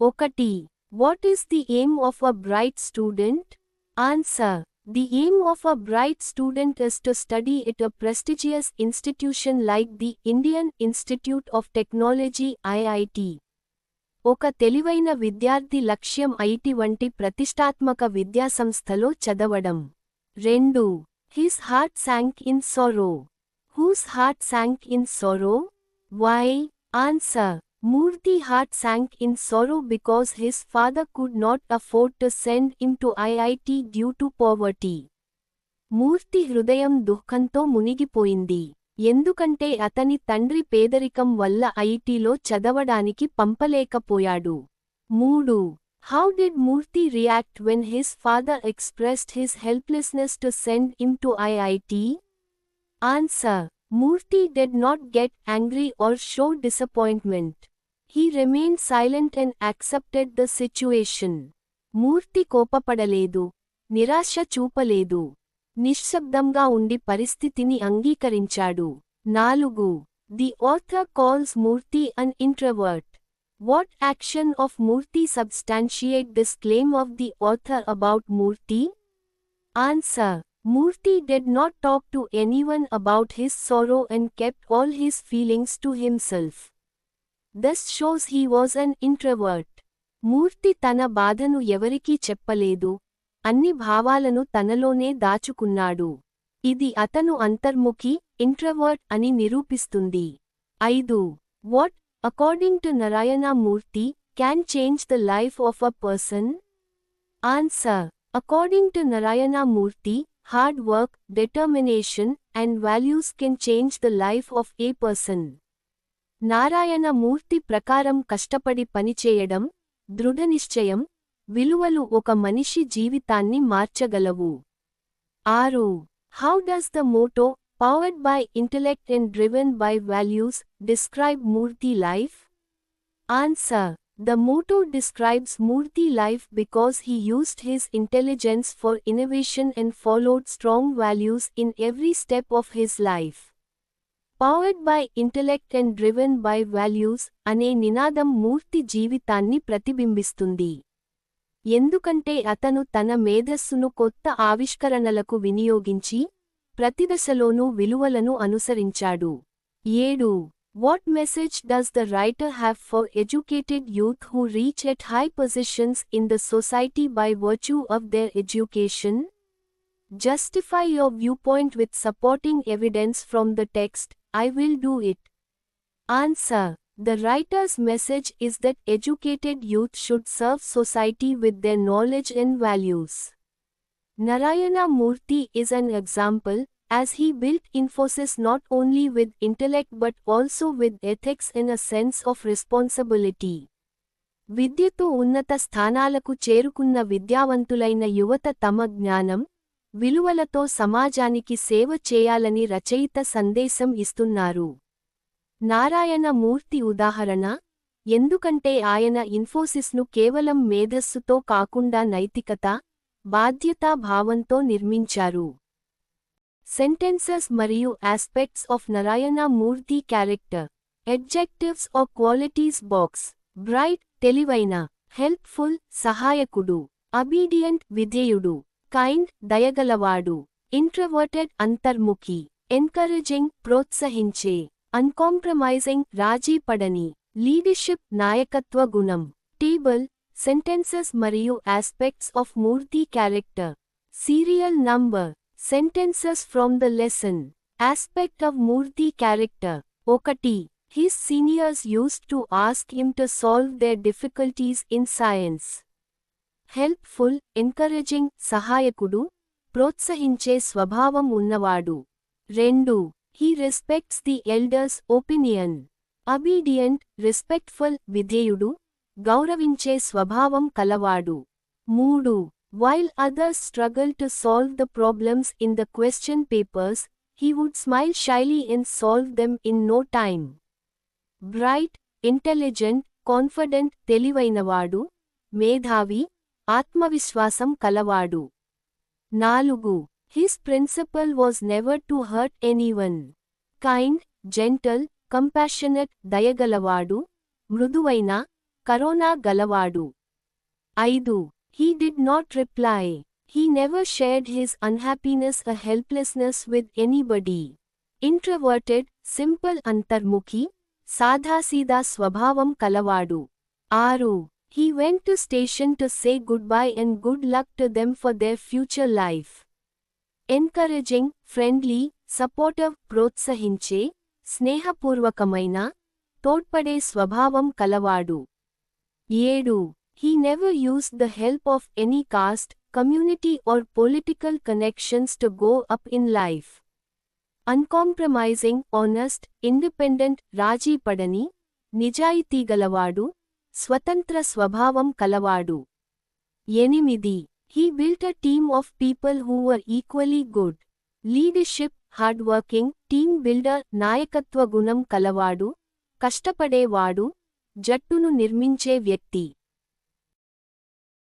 ఒకటి what is the aim of a bright student answer the aim of a bright student is to study it a prestigious institution like the Indian institute of technology IIT ఒక తెలివైన విద్యార్థి లక్ష్యం IT వంటి ప్రతిష్టాత్మక విద్యాసంస్థలో చదవడం రెండు his heart sank in సొరో who's heart sank in సొరో why answer Murthy heart sank in sorrow because his father could not afford to send him to IIT due to poverty. Murthy హృదయం దుఃఖంతో మునిగిపోయింది. ఎందుకంటే అతని తండ్రి పేదరికం వల్ల ఐటీలో చదవడానికి పంపలేకపోయాడు. మూడు. How did Murthy react when his father expressed his helplessness to send him to IIT answer Murthy did not get angry or show disappointment. He remained silent and accepted the situation. మూర్తి కోపపడలేదు నిరాశ చూపలేదు నిశ్శబ్దంగా ఉండి పరిస్థితిని అంగీకరించాడు నాలుగు the author calls Murthy an introvert what action of Murthy substantiate this claim of the author about Murthy answer Murthy did not talk to anyone about his sorrow and kept all his feelings to himself. This shows he was an introvert. Murthy తన బాధను ఎవరికీ చెప్పలేదు. అన్ని భావాలను తనలోనే దాచుకున్నాడు. ఇది అతను అంతర్ముఖి introvert అని నిరూపిస్తుంది. ఐదు. What according to Narayana Murthy can change the life of a person answer according to Narayana Murthy hard work, determination, and values can change the life of a person. Narayana Murthy ప్రకారం కష్టపడి పనిచేయడం దృఢనిశ్చయం విలువలు ఒక మనిషి జీవితాన్ని మార్చగలవు ఆరు how does the motto powered by intellect and driven by values describe Murthy life answer The motto describes Murthy life because he used his intelligence for innovation and followed strong values in every step of his life. Powered by intellect and driven by values అనే నినాదం మూర్తి జీవితాన్ని ప్రతిబింబిస్తుంది ఎందుకంటే అతను తన మేధస్సును కొత్త ఆవిష్కరణలకు వినియోగించి ప్రతిదశలోనూ విలువలను అనుసరించాడు ఏడు What message does the writer have for educated youth who reach at high positions in the society by virtue of their education? Justify your viewpoint with supporting evidence from the text, I will do it. Answer The writer's message is that educated youth should serve society with their knowledge and values. Narayana Murthy is an example, as he built Infosys not only with intellect but also with ethics and a sense of responsibility. విద్యతో ఉన్నత స్థానాలకు చేరుకున్న విద్యావంతులైన యువత తమ జ్ఞానం విలువలతో సమాజానికి సేవ చేయాలని రచయిత సందేశం ఇస్తున్నారు నారాయణ మూర్తి ఉదాహరణ ఎందుకంటే ఆయన ఇన్ఫోసిస్ను కేవలం మేధస్సుతో కాకుండా నైతికత బాధ్యతా భావంతో నిర్మించారు సెంటెన్సెస్ మరియు aspects of Narayana Murthy character adjectives of qualities box bright తెలివైన హెల్ప్ఫుల్ సహాయకుడు అబీడియంట్ విధేయుడు కైండ్ దయగలవాడు ఇంట్రవర్టెడ్ అంతర్ముఖి ఎన్కరేజింగ్ ప్రోత్సహించే అన్కాంప్రమైజింగ్ రాజీపడని లీడర్షిప్ నాయకత్వ గుణం. టేబుల్ సెంటెన్సెస్ మరియు aspects of Murthy character serial number sentences from the lesson aspect of Murthy character ఒకటి his seniors use to ask him to solve their difficulties in science helpful encouraging సహాయకుడు. ప్రోత్సహించే స్వభావం ఉన్నవాడు. రెండు. He respects the elders opinion obedient respectful విధేయుడు. గౌరవించే స్వభావం కలవాడు. మూడు. While others struggle to solve the problems in the question papers he would smile shyly and solve them in no time bright intelligent confident తెలివైనవాడు మేధావి ఆత్మవిశ్వాసం కలవాడు నాలుగు his principal was never to hurt anyone kind gentle compassionate దయగలవాడు మృదువైన corona గలవాడు ఐదు he did not reply he never shared his unhappiness a helplessness with anybody ఇంట్రవర్టెడ్ simple అంతర్ముఖి సాదాసీదా స్వభావం కలవాడు ఆరు he went to station to say good bye and good luck to them for their future life encouraging friendly supportive ప్రోత్సహించే స్నేహపూర్వకమైన తోడ్పడే స్వభావం కలవాడు ఏడు he never use the help of any cost community or political connections to go up in life uncompromising honest independent రాజీ పడని నిజాయితీగలవాడు స్వతంత్ర స్వభావం కలవాడు ఎనిమిది he built a team of people who were equally good leadership hard working team builder నాయకత్వ గుణం కలవాడు కష్టపడేవాడు జట్టును నిర్మించే వ్యక్తి